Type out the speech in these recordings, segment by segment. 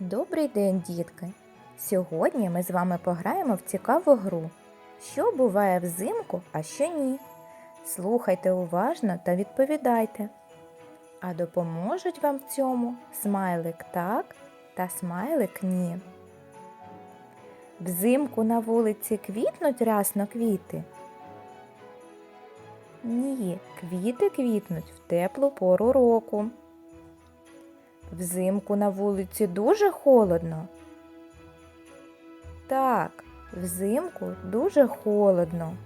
Добрий день, дітки! Сьогодні ми з вами пограємо в цікаву гру. Що буває взимку, а що ні. Слухайте уважно та відповідайте. А допоможуть вам в цьому смайлик так та смайлик ні. Взимку на вулиці квітнуть рясно квіти. Ні, квіти квітнуть в теплу пору року. Взимку на вулиці дуже холодно. Так, взимку дуже холодно.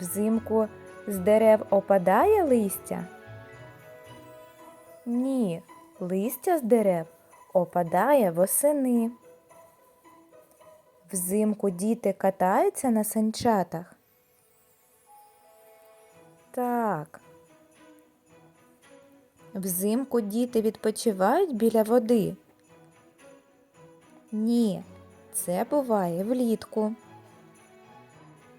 Взимку з дерев опадає листя? Ні, листя з дерев опадає восени. Взимку діти катаються на санчатах. Так. Взимку діти відпочивають біля води. Ні, це буває влітку.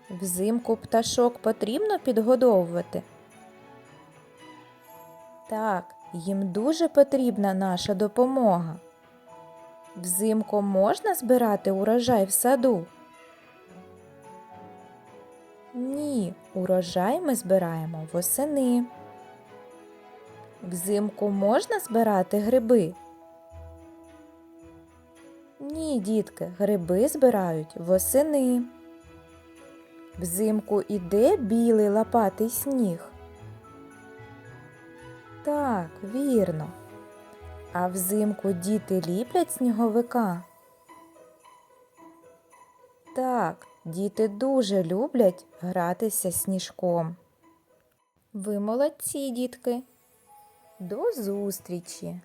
Взимку пташок потрібно підгодовувати. Так, їм дуже потрібна наша допомога. Взимку можна збирати урожай в саду? Ні, урожай ми збираємо восени. Взимку можна збирати гриби? Ні, дітки, гриби збирають восени. Взимку іде білий лопатий сніг. Так, вірно. А взимку діти ліплять сніговика. Так, діти дуже люблять гратися сніжком. Ви молодці, дітки. До зустрічі!